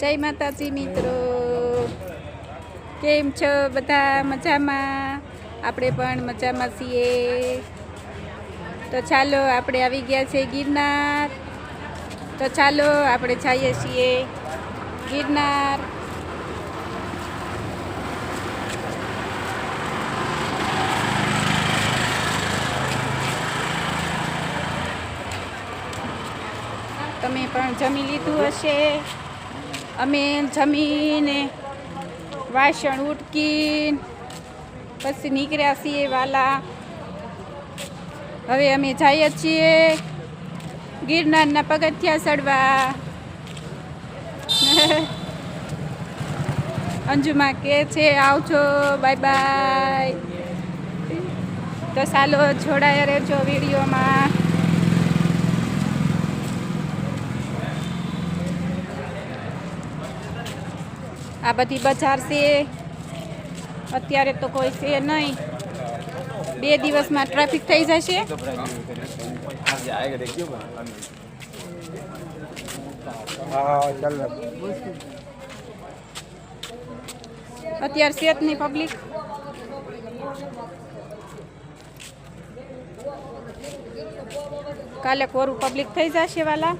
જય માતાજી મિત્રો. કેમ છો બધા મજામાં? આપણે પણ મજામાં છીએ. તો ચાલો આપણે આવી ગયા છે ગિરનાર. તો ચાલો આપણે જઈએ છીએ ગિરનાર. તમે પણ જમી લીધું હશે. અમે જમીને વાસણ ઉટકી પછી નીકળ્યા છીએ વાલા. હવે અમે જઈએ છીએ ગિરનારના પગથિયા ચડવા. અંજુમાં કે છે, આવજો, બાય બાય. તો ચાલો જોડાયા રહેજો વિડીયોમાં. આ બધી બજાર છે. અત્યારે તો કોઈ છે નહીં. બે દિવસમાં ટ્રાફિક થઈ જશે. અત્યારે સેત નહીં પબ્લિક કાલે કોરું પબ્લિક થઈ જશે વાલા.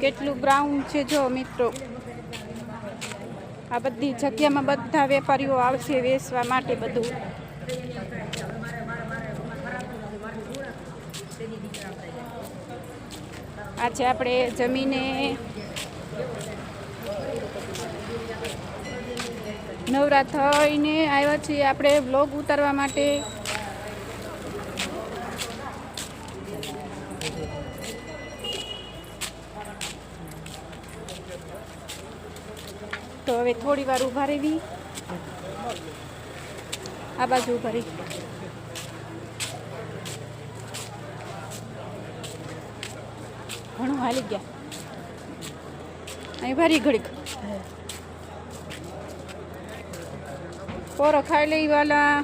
કેટલું બ્રાઉન છે જો મિત્રો? આ બધી જગ્યામાં બધા વેપારીઓ આવશે વેચવા માટે બધું. આજે આપણે જમીને નવરા થઈને આવ્યા છીએ. આપણે બ્લોગ ઉતારવા માટે. તો હવે થોડી વાર ઊભા રહેવી. આ બાજુ ઊભા રહી. ઘણું હાલી ગયા. અહીં ભારી ઘડીક. પોરો ખાઈ લઈ વાલા.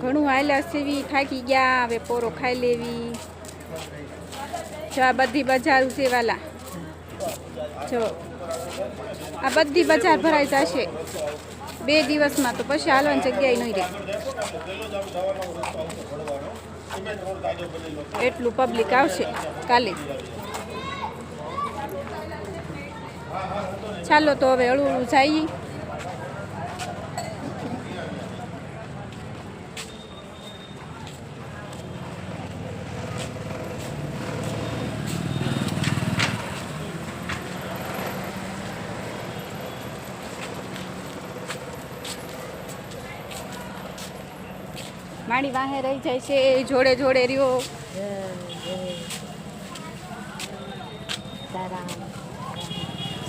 ઘણું હાલ્યા સેવી થાકી ગયા. હવે પોરો ખાઈ લેવી. જો આ બધી બજાર છે વાલા જો આ બધી બજાર ભરાઈ જશે. બે દિવસમાં તો પછી હાલવાની જગ્યાએ નહીં રહે. એટલું પબ્લિક આવશે કાલે. ચાલો તો હવે હળવું જઈએ. મારી વાહે રહી જાય છે જોડે જોડે રહ્યો.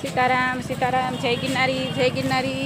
સીતારામ સીતારામ જય ગિરનારી જય ગિરનારી.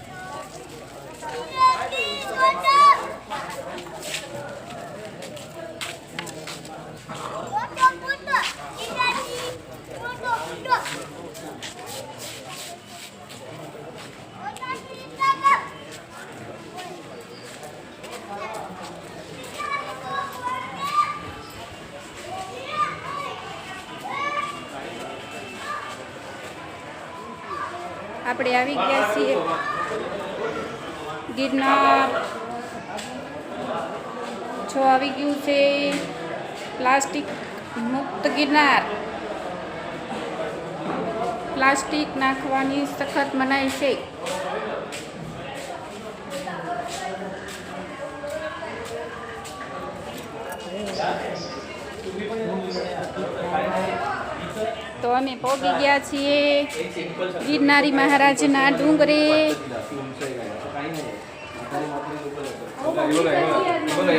આપણે આવી ગયા છીએ. ગિરનાર. જો આવી ગયું છે પ્લાસ્ટિક મુક્ત ગિરનાર. પ્લાસ્ટિક નાખવાની સખત મનાઈ છે. તો અમે પહોંચી ગયા છીએ. ગિરનારી મહારાજના ડુંગરે.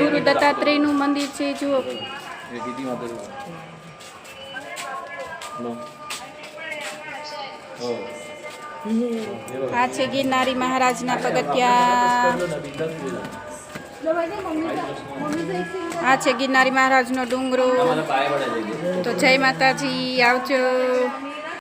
ગુરુ દત્તાત્રેયનું મંદિર છે જુઓ. આ છે ગિરનારી મહારાજના પગથિયા. આ છે ગિરનારી મહારાજનો ડુંગરો. તો જય માતાજી આવજો.